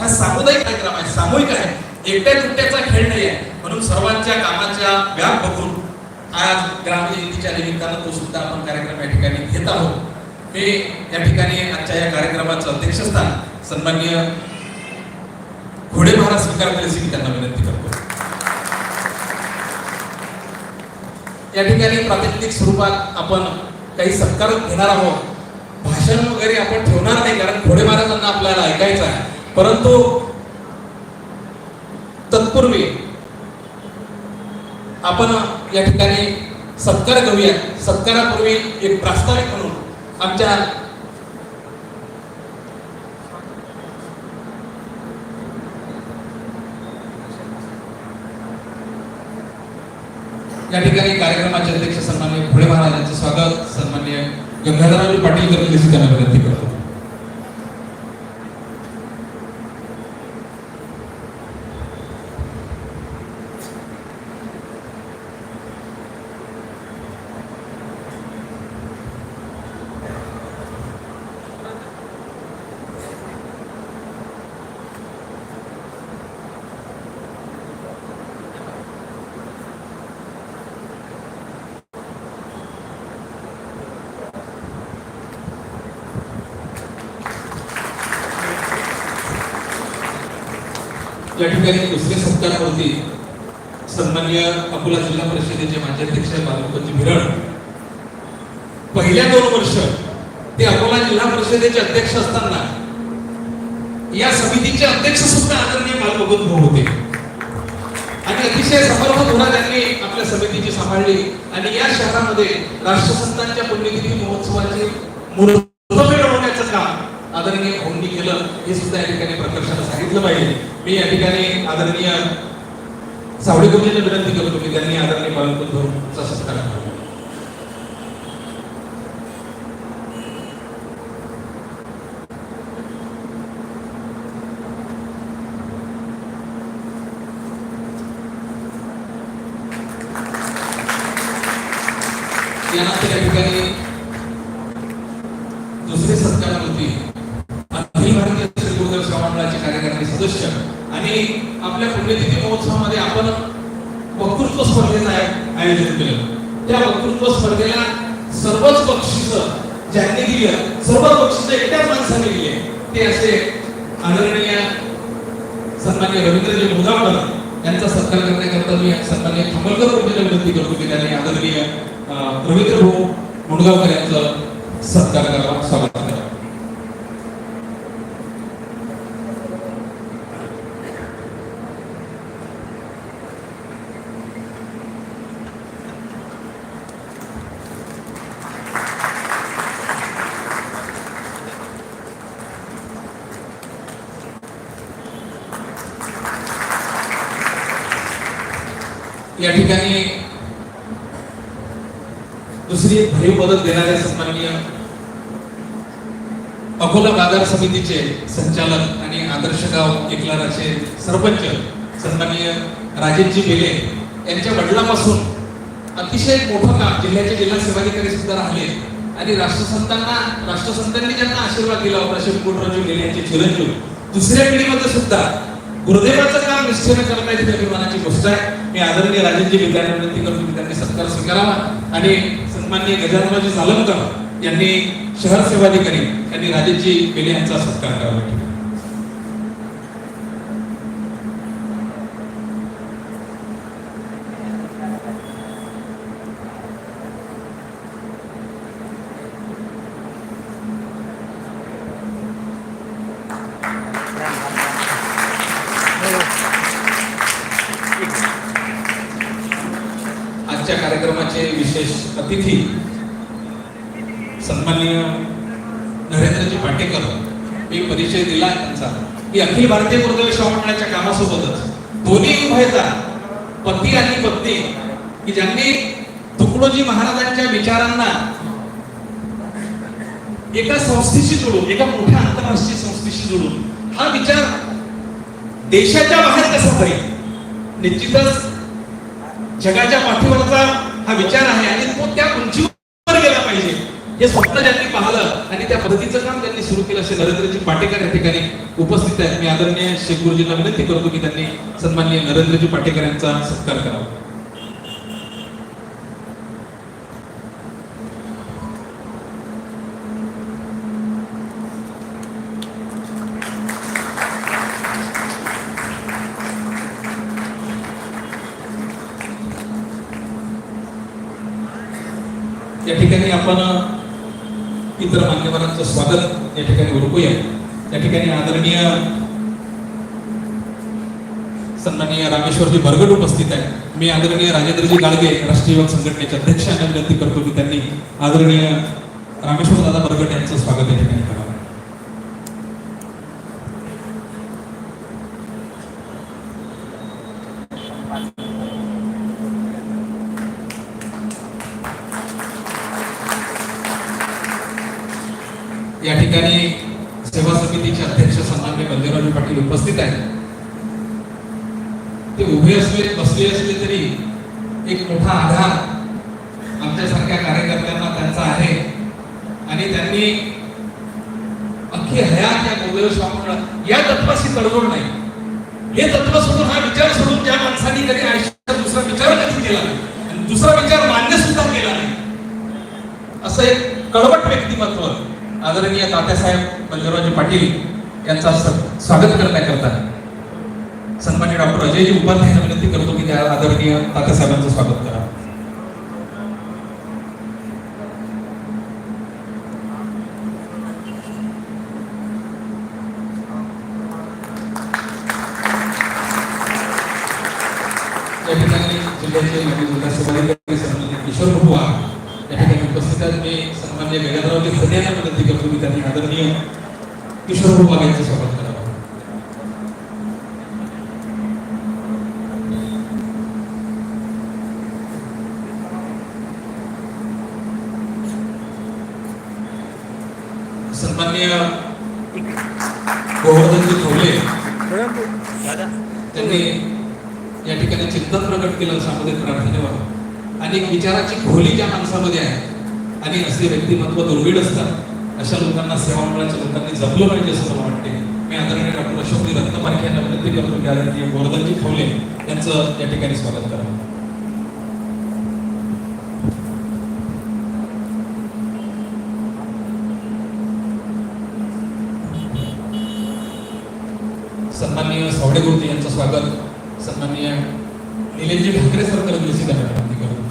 हा सामुदायिक कार्यक्रम आहे सामूहिक आहे. एकट्या दुकट्याचा खेळ नाही आहे. म्हणून सर्वांच्या कामाच्या व्याप बघून आज ग्रामजयंतीच्या निमित्तानं तो सुद्धा आपण कार्यक्रम या ठिकाणी घेत आहोत. मी या ठिकाणी आजच्या या कार्यक्रमाचं अध्यक्षस्थान सन्माननीय घोडे महाराज स्वीकार करायची मी त्यांना विनंती करतो. या ठिकाणी प्रातिनिधिक स्वरूपात आपण काही सत्कार घेणार आहोत. भाषण वगैरे आपण ठेवणार नाही कारण घोडे महाराजांना आपल्याला ऐकायचं आहे. परंतु तत्पूर्वी आपण या ठिकाणी सत्कार करूया सत्कारापूर्वी एक प्रास्ताविक म्हणून आमच्या या ठिकाणी कार्यक्रमाचे अध्यक्ष सन्मान्य भोळे महाराजांचे स्वागत. सन्मान्य गंगाधरराव पाटील करतील विनंती करतो या ठिकाणी दुसरे सत्कारवरती सन्मान्य अकोला जिल्हा परिषदेचे माजी अध्यक्ष बालमुखजी भिरड पहिल्या दोन वर्ष ते अकोला जिल्हा परिषदेचे अध्यक्ष असताना या समितीचे अध्यक्ष सुद्धा अनुभव होते. आणि अतिशय समर्थ धोरण त्यांनी आपल्या समितीची सांभाळली. आणि या शहरामध्ये राष्ट्रसंतांच्या पुण्यतिथी महोत्सवाचे मुहूर्तमेढ काम आदरणीय भाऊंनी केलं हे सुद्धा या ठिकाणी प्रकर्षाला सांगितलं पाहिजे. मी या ठिकाणी आदरणीय सावडेकरजींना विनंती करतो की त्यांनी आदरणीय पालन करून सत्कार करावा यानंतर या ठिकाणी दुसरे सत्कार होती अखिल भारतीय श्री गुरुदेव सेवा मंडळाचे कार्यकारी सदस्य आणि आपल्या पुण्यतिथी महोत्सवामध्ये आपण वक्तृत्व स्पर्धेचं आय- आयोजन केलं त्या वक्तृत्व स्पर्धेला सर्वच बक्षीस ज्यांनी दिली सर्व बक्षीस एकट्याच माणसाने दिली ते असे आदरणीय सन्मान्य रवींद्रजी मुदावकर यांचा सत्कार करण्याकरता मी सन्मान्य खमलकर प्रभूच्या विनंती करतो की त्यांनी आदरणीय रवींद्र भाऊ मुंडगावकर यांचं सत्कार करावा. स्वागत करावं या ठिकाणी दुसरी एक भरीव मदत देणारे सन्माननीय अकोला बाजार समितीचे संचालक आणि आदर्श गाव एकलाराचे सरपंच सन्माननीय राजेंजी बेले यांच्या वडिलांपासून अतिशय मोठं काम जिल्ह्याचे जिल्हा सेवाधिकारी सुद्धा राहिले आणि राष्ट्रसंतांना राष्ट्रसंतांनी ज्यांना आशीर्वाद दिला होता शंकुटरावजी गेले यांचे चिरंजीव दुसऱ्या पिढीमध्ये सुद्धा गुरुदेवाचं काम निश्चय करता येते अभिमानाची गोष्ट आहे. मी आदरणीय राजेंद्र विद्यार्थी विनंती करतो की त्यांनी सत्कार स्वीकारावा आणि सन्माननीय झालं जालमकर यांनी शहर सेवाधिकारी यांनी राजेशजी बेले यांचा सत्कार करावा. नरेंद्रजी मी परिचय दिला त्यांचा. की अखिल भारतीय मृदय मंडळाच्या कामासोबतच. दोन्ही उभयता पती आणि पत्नी. की ज्यांनी तुकडोजी महाराजांच्या विचारांना एका संस्थेशी जोडून एका मोठ्या आंतरराष्ट्रीय संस्थेशी जोडून हा विचार देशाच्या बाहेर कसा जाईल? निश्चितच जगाच्या पाठीवरचा हा विचार आहे आणि तो त्या उंचीवर हे स्वप्न ज्यांनी पाहिलं आणि त्या पद्धतीचं काम त्यांनी सुरू केलं असे नरेंद्रजी पाटेकर या ठिकाणी उपस्थित आहेत. मी आदरणीय शेख गुरुजींना विनंती करतो की त्यांनी सन्माननीय नरेंद्रजी पाटेकर यांचा सत्कार करावा. या ठिकाणी आपण इतर मान्यवरांचं स्वागत या ठिकाणी ओळखूया. या ठिकाणी आदरणीय सन्माननीय रामेश्वरजी बरगड उपस्थित आहे मी आदरणीय राजेंद्रजी गाडगे राष्ट्रीय युवक संघटनेचे अध्यक्ष आणि विनंती करतो की त्यांनी आदरणीय रामेश्वर दादा बरगड यांचं स्वागत या ठिकाणी करावं. ठिकाणी सेवा समितीचे अध्यक्ष सन्मान्य बंदेरावजी पाटील उपस्थित आहेत. ते उभे असले बसले असले तरी एक मोठा आधार आमच्यासारख्या कार्यकर्त्यांना त्यांचा आहे. आणि त्यांनी अख्खी हयात या गोदेव या तत्वाशी तडजोड नाही. हे तत्व सोडून हा विचार सोडून ज्या माणसांनी कधी आयुष्यात दुसरा विचार कधी केला नाही आणि दुसरा विचार मान्य सुद्धा केला नाही. असं एक कडवट व्यक्तिमत्व आदरणीय तात्यासाहेब बंजररावजी पाटील यांचा स्वागत करण्याकरता सन्मान्य डॉक्टर अजयजी उपाध्याय विनंती करतो की त्या आदरणीय तात्यासाहेबांचं स्वागत करा. जिल्ह्याचे माजी जिल्हा सभाधिकारी सन्मान्य किशोर बबुआ या ठिकाणी उपस्थित आहेत मी सन्मान्य गंगाधररावजी खरे यांना त्यांनी आदरणीय किशोर बबुआ यांचं स्वागत करावं. सन्मान्य गोवर्धनजी ठोले त्यांनी या ठिकाणी चिंतन प्रकट केलं सामुदायिक प्रार्थनेवर आणि विचाराची खोली ज्या माणसामध्ये आहे आणि असे व्यक्तिमत्व दुर्मिळ असतात अशा लोकांना सेवा मंडळाच्या लोकांनी जपलं पाहिजे असं मला वाटते मी आदरणीय डॉक्टर अशोक रत्नपारखे यांना विनंती करतो की आदरणीय गोवर्धनजी खवले यांचं या ठिकाणी स्वागत करावं सन्माननीय सावडे गुरुजी यांचं स्वागत. सन्माननीय निलेशजी ठाकरे सरकार विनंती करतो.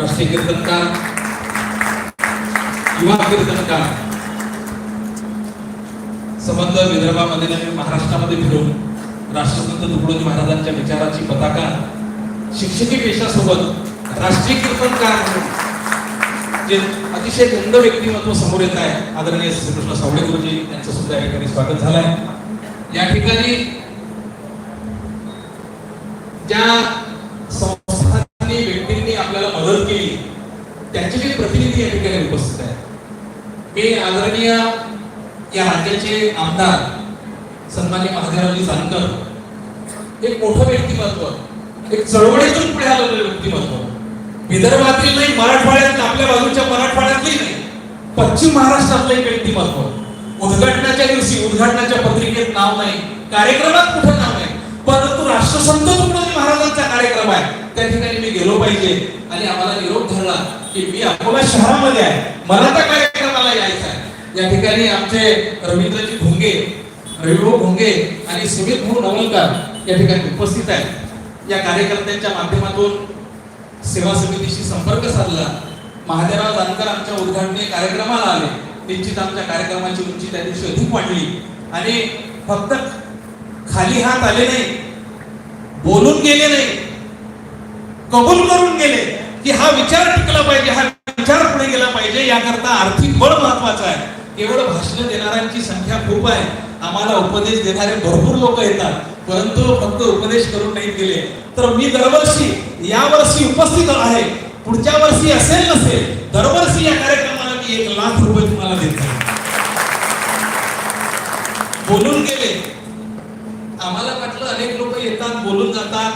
राष्ट्रीय कीर्तनकार युवा संबंध विदर्भामध्ये नाही महाराष्ट्रामध्ये फिरून राष्ट्रसंत तुकडोजी महाराजांच्या विचाराची पताका शिक्षकी पेशासोबत राष्ट्रीय कीर्तनकार म्हणून जे अतिशय गंध व्यक्तिमत्व समोर येत आहे आदरणीय श्रीकृष्ण सावळे गुरुजी यांचं सुद्धा या ठिकाणी स्वागत झालंय. या ठिकाणी ज्या मी आदरणीय या राज्याचे आमदार सन्मान्य महादेवजी जानकर एक मोठं व्यक्तिमत्व एक चळवळीतून पुढे आलेलं व्यक्तिमत्व. विदर्भातील नाही मराठवाड्यात आपल्या बाजूच्या मराठवाड्यातली नाही पश्चिम महाराष्ट्रातलं एक व्यक्तिमत्व. उद्घाटनाच्या दिवशी उद्घाटनाच्या पत्रिकेत नाव नाही कार्यक्रमात कुठं नाव नाही परंतु राष्ट्रसंत तुकडोजी महाराजांचा कार्यक्रम आहे. त्या ठिकाणी मी गेलो पाहिजे आणि आम्हाला निरोप धरला की मी अकोला शहरामध्ये आहे. मला त्या कार्यक्रमाला यायचं आहे. या ठिकाणी आमचे रवींद्रजी भोंगे रविभाऊ भोंगे आणि सुमित भाऊ नवलकर या ठिकाणी उपस्थित आहेत. या कार्यकर्त्यांच्या माध्यमातून सेवा समितीशी संपर्क साधला. महादेवराव जानकर आमच्या उद्घाटनीय कार्यक्रमाला आले. निश्चित आमच्या कार्यक्रमाची उंची त्या दिवशी अधिक वाढली. आणि फक्त खाली हात आले नाही बोलून गेले नाही कबूल करून गेले की हा विचार टिकला पाहिजे हा विचार पुढे गेला पाहिजे. याकरता आर्थिक बळ महत्वाचं आहे. केवळ भाषण देणाऱ्यांची संख्या खूप आहे. आम्हाला उपदेश देणारे भरपूर लोक येतात. परंतु फक्त उपदेश करून नाही गेले तर मी दरवर्षी या वर्षी उपस्थित आहे. पुढच्या वर्षी असेल नसेल दरवर्षी या कार्यक्रमाला मी एक लाख रुपये तुम्हाला देतो बोलून गेले. आम्हाला वाटलं अनेक लोक येतात बोलून जातात.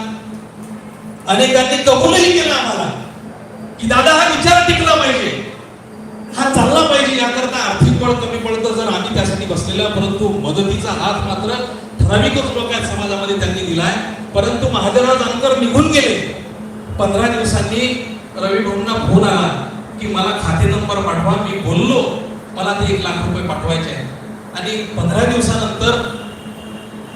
अनेकांनी कबूलही केलं आम्हाला. की दादा हा विचार टिकला पाहिजे. हा चालला पाहिजे याकरता आर्थिक बळ कमी पडतं जर आम्ही त्यासाठी बसलेला परंतु मदतीचा हात मात्र ठराविकच लोक समाजामध्ये त्यांनी दिलाय. परंतु महादेवराव जानकर निघून गेले. पंधरा दिवसांनी रवी भाऊंना फोन आला की मला खाते नंबर पाठवा मी बोललो मला ते एक लाख रुपये पाठवायचे आहे आणि पंधरा दिवसानंतर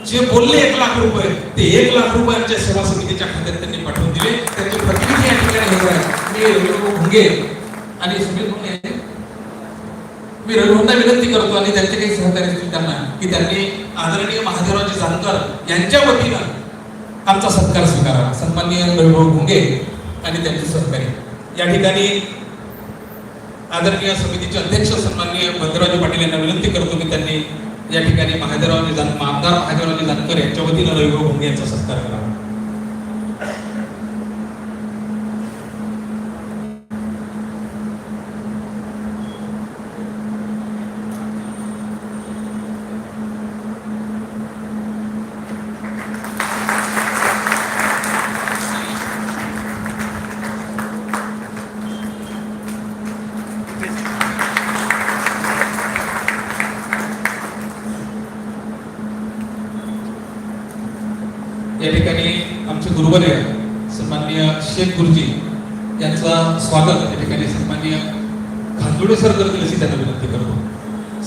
जे बोलले एक लाख रुपये ते एक लाख रुपये आमच्या सेवा समितीच्या खात्यात त्यांनी पाठवून दिले. त्याची प्रतिनिधी या ठिकाणी हजर रविभाऊ भुंगे आणि सुमित भुंगे मी रविभाऊंना विनंती करतो आणि त्यांचे काही सहकारी असतील त्यांना की त्यांनी आदरणीय महादेवरावजी जानकर यांच्या वतीनं आमचा सत्कार स्वीकारावा. सन्माननीय रविभाऊ भुंगे आणि त्यांचे सहकारी. या ठिकाणी आदरणीय समितीचे अध्यक्ष सन्माननीय भद्ररावजी पाटील यांना विनंती करतो की त्यांनी या ठिकाणी महादेवरावजी जान आमदार महादेवरावजी जानकर यांच्या वतीनं रविभाऊ भुंगे यांचा सत्कार करावा या ठिकाणी आमचे गुरुवर्य सन्माननीय शेख गुरुजी यांचा स्वागत या ठिकाणी सन्मान्य खांदुडे सर करतील अशी त्यांना विनंती करतो.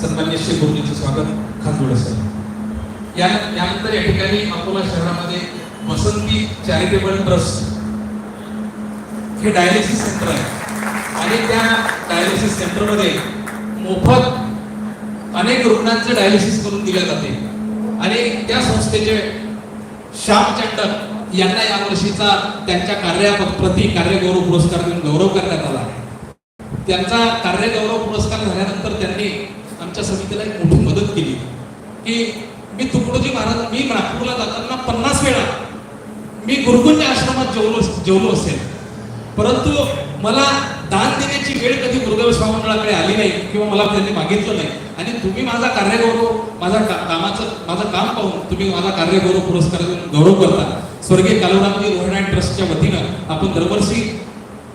सन्मान्य शेख गुरुजींचं स्वागत खांदुडे सर. या यानंतर या ठिकाणी अकोला शहरामध्ये वसंती चॅरिटेबल ट्रस्ट हे डायलिसिस सेंटर आहे. आणि त्या डायलिसिस सेंटरमध्ये मोफत अनेक रुग्णांचे डायलिसिस करून दिले जाते. आणि त्या संस्थेचे श्याम चंडक यांना या वर्षीचा त्यांच्या कार्याप्रती कार्यगौरव पुरस्कार देऊन गौरव करण्यात आला त्यांचा कार्यगौरव पुरस्कार झाल्यानंतर त्यांनी आमच्या समितीला एक मोठी मदत केली. की मी तुकडोजी महाराज मी नागपूरला जाताना पन्नास वेळा मी गुरुकुंज आश्रमात जेवलो जेवलो असेल. परंतु मला दान देण्याची वेळ कधी गुरुदेव स्वामींकडे आली नाही किंवा मला त्यांनी मागितलं नाही. आणि तुम्ही माझा कार्यगौरव माझा का- कामाचं माझं काम पाहून तुम्ही माझा कार्यगौरव पुरस्कार गौरव करता. स्वर्गीय कालुरामजी रोहन ट्रस्टच्या वतीनं आपण दरवर्षी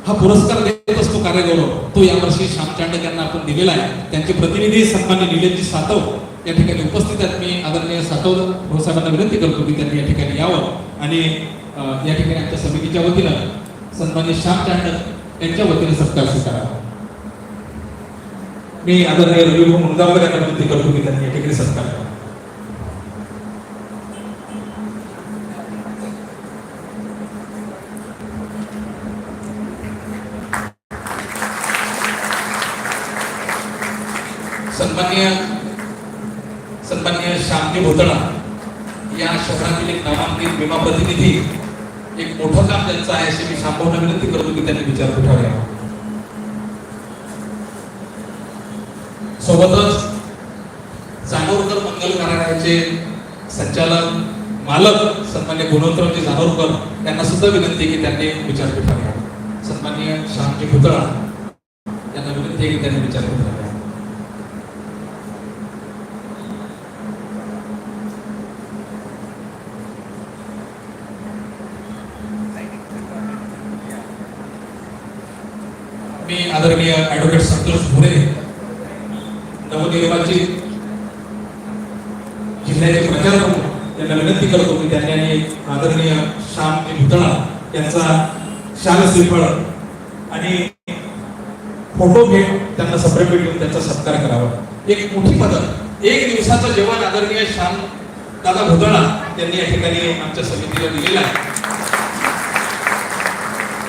हा पुरस्कार देत असतो कार्यगौरव. तो यावर्षी श्यामचांडक यांना आपण दिलेला आहे त्यांचे प्रतिनिधी सन्मान्य निलेशजी सातव या ठिकाणी उपस्थित आहेत. मी आदरणीय सातव भाऊसाहेबांना विनंती करतो की त्यांनी या ठिकाणी यावं. आणि या ठिकाणी आमच्या समितीच्या वतीनं सन्मान्य श्याम चांडक यांच्या वतीने सत्कार स्वीकारावा मी आदरणीय रविभाऊ मुंदावर यांना विनंती करतो की त्यांनी या ठिकाणी सत्कार करावा सन्मान्य सन्मान्य श्यामजी भोतळा या शहरातील एक नामांकित विमा प्रतिनिधी एक मोठं काम त्यांचं आहे विनंती करतो की त्यांनी विचार उठावे. सोबतच जानोरकर मंगल कार्यालयाचे संचालक मालक सन्मान्य गुणवंतरावजी जानोरकर त्यांना सुद्धा विनंती आहे की त्यांनी विचार उठावे. सन्मान्य श्यामजी भुतळा यांना विनंती की त्यांनी विचार उठावे मी आदरणीय ऍडव्होकेट संतोष भुरे नवनिर्वाचित जिल्ह्याचे प्रचार प्रमुख यांना विनंती करतो की त्यांनी आणि आदरणीय श्याम भुतळा यांचा शाल श्रीफळ आणि फोटो घेऊन त्यांना सप्रेमेट घेऊन त्यांचा सत्कार करावा. एक मोठी मदत एक दिवसाचं जेवण आदरणीय श्याम दादा भुतळा यांनी या ठिकाणी आमच्या समितीला दिलेला आहे.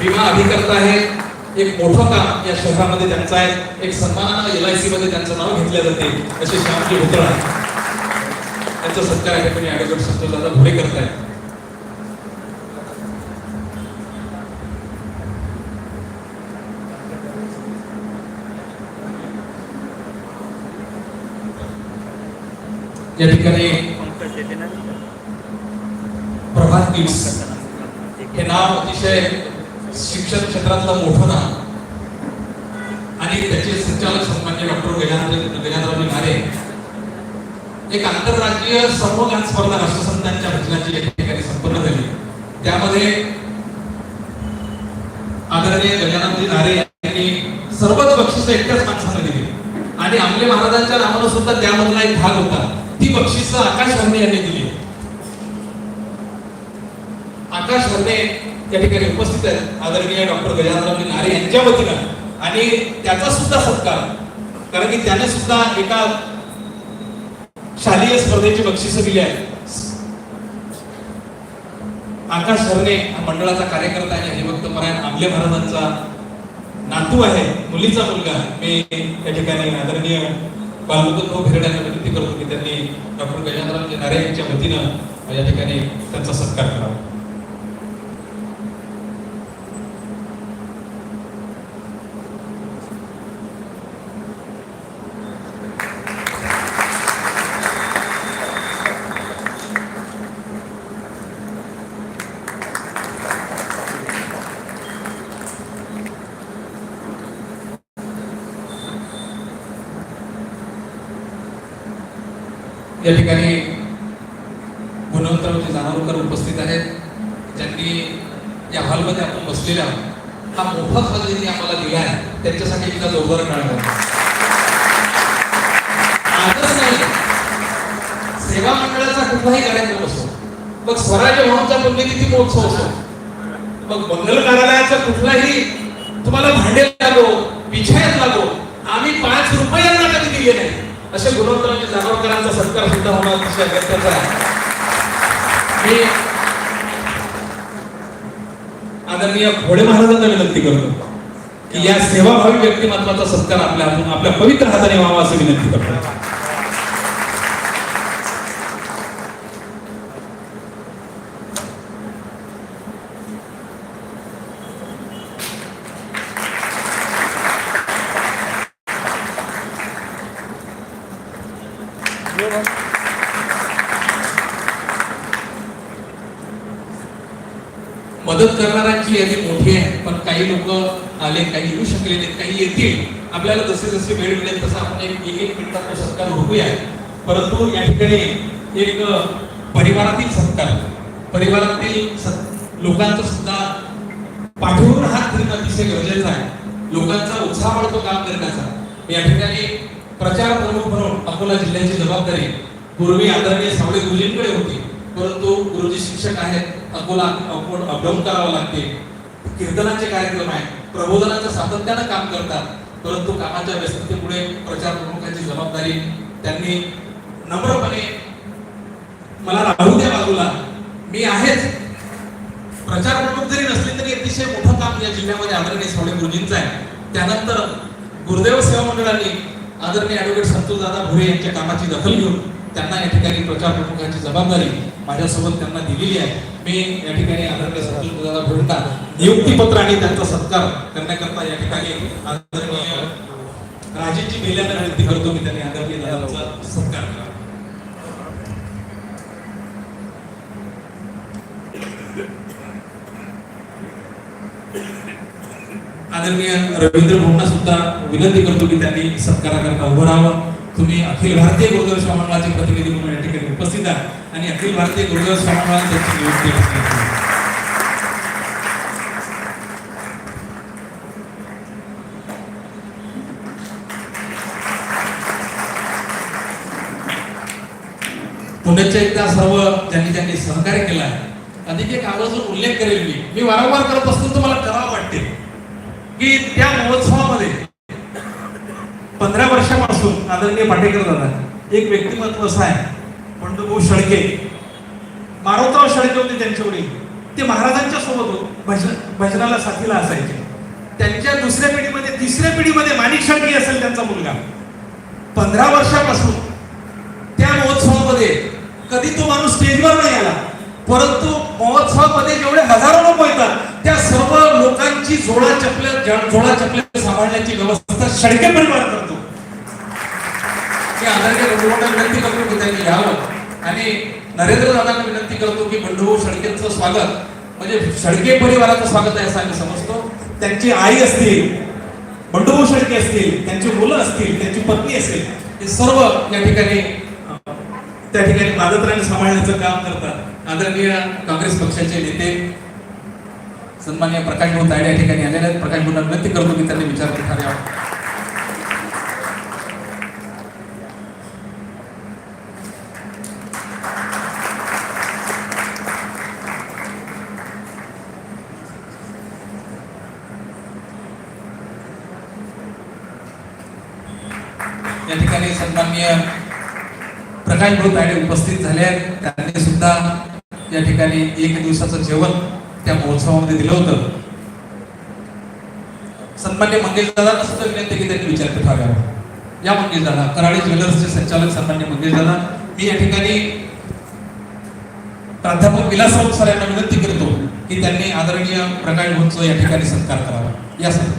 विमा अभिकर्ता आहे एक मोठं काम या शहरामध्ये त्यांचं आहे. एक सन्मानानं एल आय सी मध्ये त्यांचं नाव घेतलं जाते. असे श्यामजी भुतळा त्यांचा सत्कार या ठिकाणी ऍडव्होकेट संतोष दादा भोरे करतायत या ठिकाणी प्रभात किड्स हे नाव अतिशय शिक्षण क्षेत्रातलं मोठं नाव. आणि त्याचे संचालक सन्मान्य डॉक्टर गजानंद गजानरावजी नारे एक आंतरराष्ट्रीय समूहगान स्पर्धा राष्ट्रसंतांच्या भजनाची या ठिकाणी संपन्न झाली. त्यामध्ये आदरणीय गजाननजी नारे यांनी सर्वच बक्षिस एकट्याच माणसानं दिली. आणि आमले महाराजांच्या नावानं सुद्धा त्यामधला एक भाग होता. ती बक्षिस आकाश हरणे यांनी दिली. आकाश हरणे त्या ठिकाणी उपस्थित आहेत. आदरणीय डॉक्टर गजानराव नारे यांच्या वतीनं. आणि त्याचा सुद्धा सत्कार. कारण की त्याने सुद्धा एका शालेय स्पर्धेची बक्षिसं दिली आहेत. आकाश हरणे हा मंडळाचा कार्यकर्ता आहे. हरिभक्त परायण आमले महाराजांचा नातू आहे. मुलीचा मुलगा आहे. मी त्या ठिकाणी आदरणीय बालमुकुंद भाऊ भिरड्यांना विनंती करतो की त्यांनी डॉक्टर गजानराव नारे यांच्या वतीनं या ठिकाणी त्यांचा सत्कार करावा या ठिकाणी गुणवंतरावचे जाणवकर उपस्थित आहेत. ज्यांनी या हॉलमध्ये आपण बसलेले आहोत. हा मोफत हॉल ज्यांनी आम्हाला दिला आहे त्यांच्यासाठी एकदा जोरदार मिळाला आजच नाही. सेवा मंडळाचा कुठलाही कार्यक्रम असो मग स्वराज्य भवनचा पुण्यतिथी महोत्सव असो मग मंगल कार्यालयाचा कुठलाही तुम्हाला भांडे लागो विषयात लागो आम्ही पाच रुपयांना कधी दिले नाही. असे गुणवंतरांचे जागरकरांचा सत्कार सुद्धा होणं अतिशय अगत्याचा आहे. मी आदरणीय घोडे महाराजांना विनंती करतो की या सेवाभावी व्यक्तिमत्वाचा सत्कार आपल्या हातून आपल्या पवित्र हाताने व्हावा असं विनंती करतो Thank you. मदत करणाऱ्यांची यादी मोठी आहे. पण काही लोक आले काही येऊ शकले नाहीत काही येतील. आपल्याला जसे जसे वेळ मिळेल तसं आपण एक एक मिनिटाचा सत्कार होऊया. परंतु या ठिकाणी एक परिवारातील सत्कार. परिवारातील लोकांचा सुद्धा पाठवून हात धरणं अतिशय गरजेचं आहे. लोकांचा उत्साह वाढतो काम करण्याचा. या ठिकाणी प्रचार प्रमुख म्हणून अकोला जिल्ह्याची जबाबदारी पूर्वी आदरणीय सावळे गुरुजींकडे होती. परंतु गुरुजी शिक्षक आहेत अकोला अकोट अपडाऊन करावं लागते. कीर्तनाचे कार्यक्रम आहेत प्रबोधनाचं सातत्यानं काम करतात. परंतु कामाच्या व्यस्ततेमुळे प्रचार प्रमुखांची जबाबदारी त्यांनी नम्रपणे मला राहू द्या बाजूला. मी आहेच. प्रचार प्रमुख जरी नसले तरी अतिशय मोठं काम या जिल्ह्यामध्ये आदरणीय सावळे गुरुजींचं आहे. त्यानंतर गुरुदेव सेवा मंडळाने आदरणीय ऍडव्होकेट संतोष दादा भुरे यांच्या कामाची दखल घेऊन त्यांना या ठिकाणी प्रचार प्रमुखाची जबाबदारी माझ्यासोबत त्यांना दिलेली आहे. मी या ठिकाणी आदरणीय संतोष दादा नियुक्तीपत्र आणि त्यांचा सत्कार करण्याकरता या ठिकाणी आदरणीय राजेशजी बेल्यांना विनंती करतो मी त्यांनी आदरणीय दादांचा सत्कार करा. आदरणीय रवींद्र भाऊंना सुद्धा विनंती करतो की त्यांनी सत्काराकरता उभं राहावं. तुम्ही अखिल भारतीय गुरुदेव स्वामी प्रतिनिधी म्हणून या ठिकाणी उपस्थित आहात. आणि अखिल भारतीय गुरुदेव स्वामी त्यांची नियुक्ती असते पुण्याच्या एकदा सर्व ज्यांनी त्यांनी सहकार्य केला आहे अधिक एक आवर्जून उल्लेख करेल मी. मी वारंवार करत असतो तुम्हाला करावं वाटते की त्या महोत्सवामध्ये पंधरा वर्षापासून आदरणीय पाटेकर दादा एक व्यक्तिमत्व असं आहे. बंडूभाऊ शळके. मारोतराव शळके होते त्यांच्या वडील. ते महाराजांच्या सोबत होते. भजन भजनाला साथीला असायचे. त्यांच्या दुसऱ्या पिढीमध्ये तिसऱ्या पिढीमध्ये माणिक शळके असेल त्यांचा मुलगा. पंधरा वर्षापासून त्या महोत्सवामध्ये कधी तो माणूस स्टेजवर नाही आला परंतु महोत्सवामध्ये जेवढे हजारो लोक येतात त्या सर्व लोकांची जोडा चपल्या जोडा चपल्या सांभाळण्याची व्यवस्था शेळके परिवार करतो. मी आदरणीय बंधूंना विनंती करतो की त्यांनी घ्यावं. आणि नरेंद्र दादांना विनंती करतो की बंधू शेळकेंचं स्वागत. म्हणजे शेळके परिवाराचं स्वागत आहे असं आम्ही समजतो. त्यांची आई असतील बंडू शेळके असतील त्यांची मुलं असतील त्यांची पत्नी असेल हे सर्व या ठिकाणी त्या ठिकाणी पादत्राणे सांभाळण्याचं काम करतात. आदरणीय काँग्रेस पक्षाचे नेते सन्मान्य प्रकाश भाऊ तायडे या ठिकाणी आलेले आहेत. प्रकाश भाऊंना विनंती करतो की त्यांनी विचार यावं या ठिकाणी सन्माननीय प्रकाश भाऊ तायडे उपस्थित झाले आहेत. त्यांनी सुद्धा या ठिकाणी एक दिवसाचं जेवण त्या महोत्सवामध्ये दिलं होतं. सन्मान्य मंगेश दादा सुद्धा विनंती की त्यांनी विचार करावा या मंगेश दादा कराळे ज्वेलर्सचे संचालक सन्मान्य मंगेश दादा मी या ठिकाणी प्राध्यापक विलास राऊत सर यांना विनंती करतो की त्यांनी आदरणीय प्रकाश महोत्सव या ठिकाणी सत्कार करावा. या सर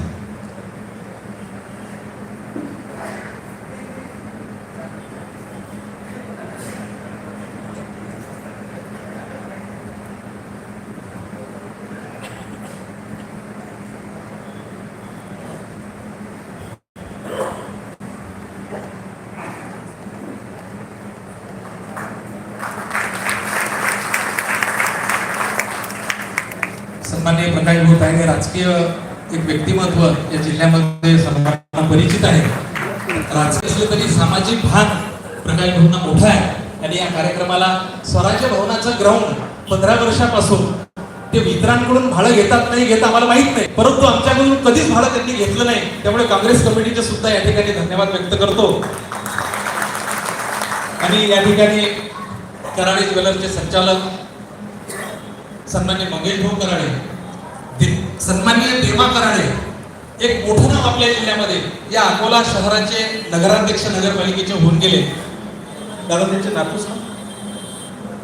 सन्मान्य प्रकाश भाऊ तायडे राजकीय एक व्यक्तिमत्व या जिल्ह्यामध्ये सर्वांना परिचित आहे. राजकीय असले तरी सामाजिक भान प्रकाश भाऊंना मोठा आहे. आणि या कार्यक्रमाला स्वराज्य भवनाचं ग्राउंड पंधरा वर्षापासून ते मित्रांकडून भाडं घेतात नाही घेत आम्हाला माहीत नाही. परंतु आमच्याकडून कधीच भाडं त्यांनी घेतलं नाही. त्यामुळे काँग्रेस कमिटीचे सुद्धा या ठिकाणी धन्यवाद व्यक्त करतो. आणि या ठिकाणी कराडे ज्वेलरचे संचालक सन्मान्य मंगेश भाऊ कराडे सन्माननीय सन्मान्य देवा कराडे एक मोठं नाव आपल्या जिल्ह्यामध्ये या अकोला शहराचे नगराध्यक्ष नगरपालिकेचे होऊन गेले. दादा त्यांचे नातू सांग.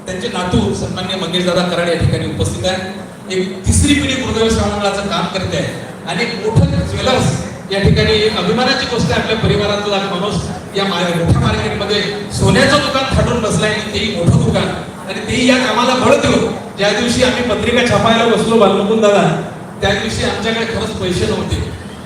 त्यांचे नातू सन्मान्य मंगेश दादा कराडे या ठिकाणी उपस्थित आहेत. एक तिसरी पिढी गुरुदेव श्रावणाचं काम करते आहे. आणि एक मोठं ज्वेलर्स या ठिकाणी एक अभिमानाची गोष्ट आहे आपल्या परिवारातला माणूस या मोठ्या मार्केटमध्ये सोन्याचं दुकान थाटून बसलाय आणि तेही मोठं दुकान. आणि तेही या कामाला बळ देऊ ज्या दिवशी आम्ही पत्रिका छापायला बसलो बालमुकुंद दादा त्या दिवशी आमच्याकडे खरंच पैसे नव्हते.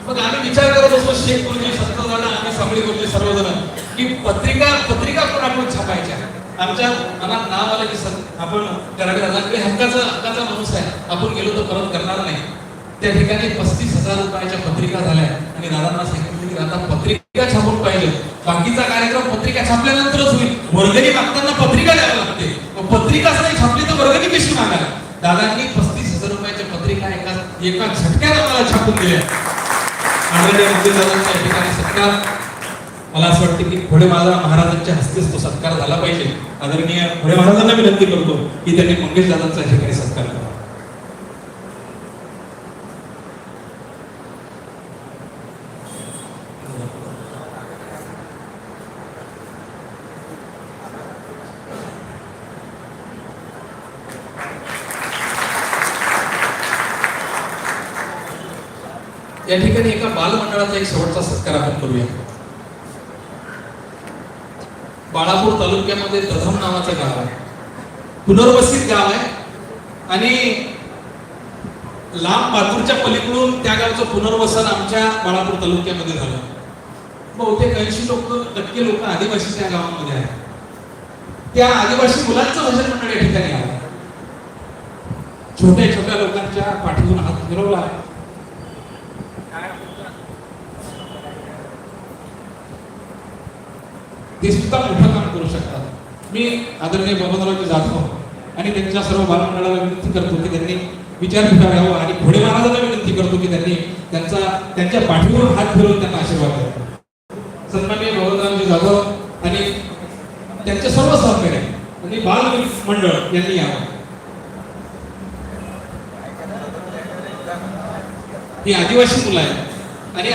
मग आम्ही विचार करत असतो शेख गुरुजी संत दादा आम्ही सामळी गुरुजी सर्वजण की पत्रिका पत्रिका पण आपण छापायच्या? आमच्या मनात नाव आलं की सर आपण करावे हक्काचा हक्काचा माणूस आहे. आपण गेलो तर परत करणार नाही. त्या ठिकाणी पस्तीस हजार रुपयाच्या पत्रिका झाल्या. आणि दादांना सांगितलं की आता पत्रिका छापून पाहिजे बाकीचा कार्यक्रम पत्रिका छापल्यानंतरच होईल. वर्गणी मागताना पत्रिका द्यावी लागते. पत्रिकाच नाही छापली तर वर्गणी कशी मागायला दादांनी पस्तीस हजार रुपयाच्या पत्रिका एका एका झटक्यात आम्हाला छापून दिल्या. आदरणीय मुख्यमंत्र्यांचा या ठिकाणी सत्कार. मला असं वाटतं की घोडे महाराज महाराजांच्या हस्तेच तो सत्कार झाला पाहिजे. आदरणीय घोडे महाराजांना विनंती करतो की त्यांनी मंगेश दादांचा या ठिकाणी सत्कार करावा या ठिकाणी एका बालमंडळाचा एक शेवटचा सत्कार आपण करूया. बाळापूर तालुक्यामध्ये प्रथम नावाचं गाव आहे. पुनर्वसित गाव आहे. आणि लांब पातूरच्या पलीकडून त्या गावचं पुनर्वसन आमच्या बाळापूर तालुक्यामध्ये झालं. बहुतेक ऐंशी लोक टक्के लोक आदिवासी त्या गावामध्ये आहेत. त्या आदिवासी मुलांचं भजन मंडळ या ठिकाणी आलं छोट्या छोट्या लोकांच्या पाठीतून हात फिरवला ते सुद्धा मोठं काम करू शकतात. मी आदरणीय बबनरावजी जाधव आणि त्यांच्या सर्व बालमंडळाला विनंती करतो की त्यांनी विचार करावा आणि घोडे महाराजांना विनंती करतो की त्यांनी त्यांचा त्यांच्या पाठीवर हात फिरवून त्यांना आशीर्वाद द्यावा सन्मान्य बबनरावजी जाधव आणि त्यांचे सर्व सहकार्य आणि बाल मंडळ यांनी यावं. ही आदिवासी मुलं आहेत. आणि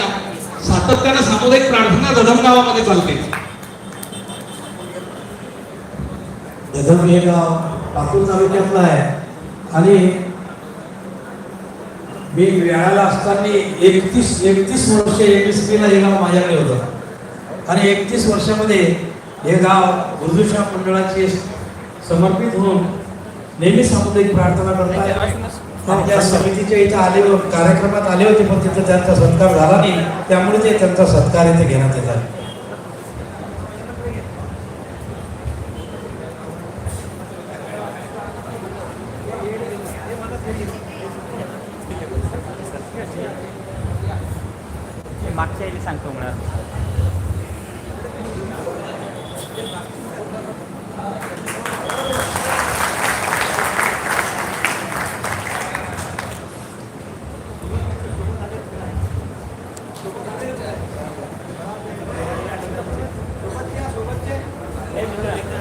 सातत्यानं सामुदायिक प्रार्थना दधम गावामध्ये चालते. गदम हे गाव लातूर तालुक्यातलं आहे. आणि मी वेळाला असताना एकतीस एकतीस वर्ष एम एस पीला हे गाव माझ्याकडे होतं. आणि एकतीस वर्षामध्ये हे गाव गुरुदुषा मंडळाचे समर्पित होऊन नेहमी सामुदायिक प्रार्थना करतात. त्या समितीच्या इथं आले कार्यक्रमात आले होते पण तिथं त्यांचा सत्कार झाला नाही. त्यामुळे ते त्यांचा सत्कार इथे घेण्यात येत आहे सांगतो मला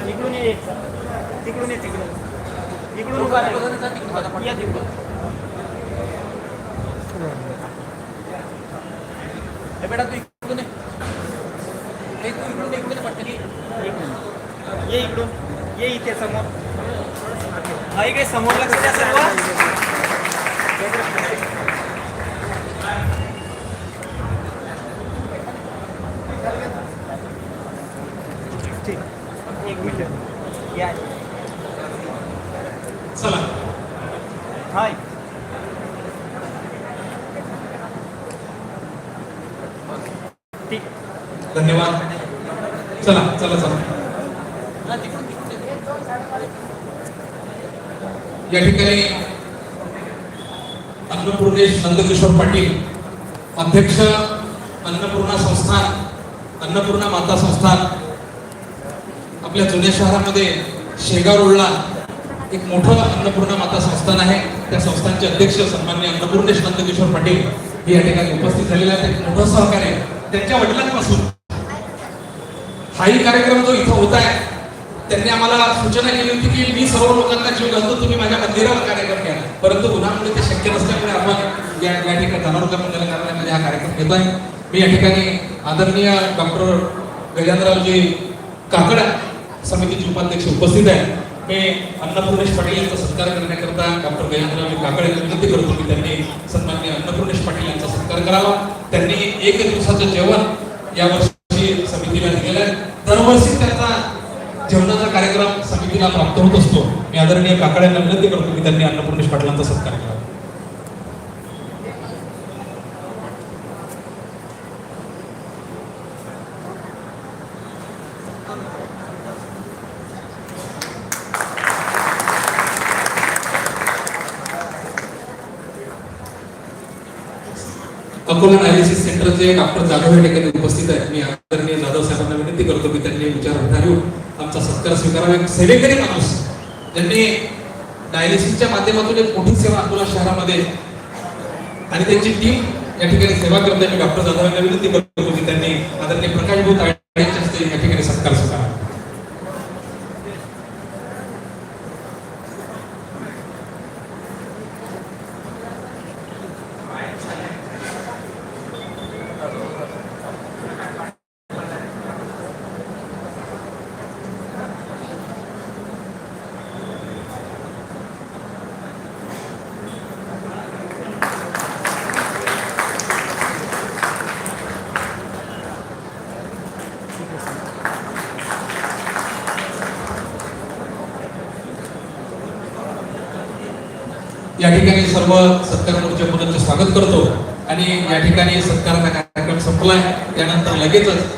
इकडून ये तिकडून ये तिकडून इकडून उभा राहा. या तिकडून हे बेटा तू इकडून ये. हे तू इकडून ये, इकडून ये पटकन ये. एक मिनिट. ये इकडून ये इथे समोर हा इकडे समोर लक्ष द्या सर्व ठीक एक मिनिट या चला हाय ठीक धन्यवाद. चला चला चला. या ठिकाणी अन्नपूर्णेश नंदकिशोर पाटील अध्यक्ष अन्नपूर्णा संस्थान अन्नपूर्णा माता संस्थान आपल्या जुन्या शहरामध्ये शेगाव रोडला एक मोठं अन्नपूर्णा माता संस्थान आहे. त्या संस्थानचे अध्यक्ष सन्मान्य अन्नपूर्णेश नंदकिशोर पाटील हे या ठिकाणी उपस्थित झालेले आहेत. एक मोठं सहकार्य आहे. त्यांच्या वडिलांपासून हाही कार्यक्रम जो इथं होत आहे त्यांनी आम्हाला सूचना केली होती की मी सर्व लोकांना जीव घालतो तुम्ही माझ्या मंदिरावर कार्यक्रम घ्या. परंतु उन्हामुळे म्हणजे ते शक्य नसल्यामुळे आपण या ठिकाणी धनावकर मंदिर कार्यालयामध्ये हा कार्यक्रम घेतोय. मी या ठिकाणी आदरणीय डॉक्टर गजानरावजी काकडा समितीचे उपाध्यक्ष उपस्थित आहे. मी अन्नपूर्णेश पाटील यांचा सत्कार करण्याकरता डॉक्टर गजानरावजी काकडे विनंती करतो की त्यांनी सन्मान्य अन्नपूर्णेश पाटील यांचा सत्कार करावा. त्यांनी एक दिवसाचं जेवण यावर्षी समितीला दिलेलं आहे दरवर्षी त्यांचा जेवणाचा कार्यक्रम समितीला प्राप्त होत असतो मी आदरणीय काकड्यांना विनंती करतो की त्यांनी अन्नपूर्णेश पाटलांचा सत्कार करावा अकोला डायलिसिस सेंटरचे डॉक्टर जाधव या ठिकाणी उपस्थित आहेत. मी आदरणीय जाधव साहेबांना विनंती करतो की त्यांनी विचार घेऊन आमचा सत्कार स्वीकारावा. सेवेकरी माणूस ज्यांनी डायलिसिसच्या माध्यमातून एक मोठी सेवा अकोला शहरामध्ये आणि त्यांची टीम या ठिकाणी सेवा करते मी डॉक्टर जाधव यांना विनंती करतो की त्यांनी आदरणीय प्रकाश भाऊ तायडेंच्या हस्ते या ठिकाणी सत्कार स्वीकारावा या ठिकाणी सर्व सत्कार मोर्चा मुलांचे स्वागत करतो आणि या ठिकाणी सत्काराचा कार्यक्रम संपलाय त्यानंतर लगेचच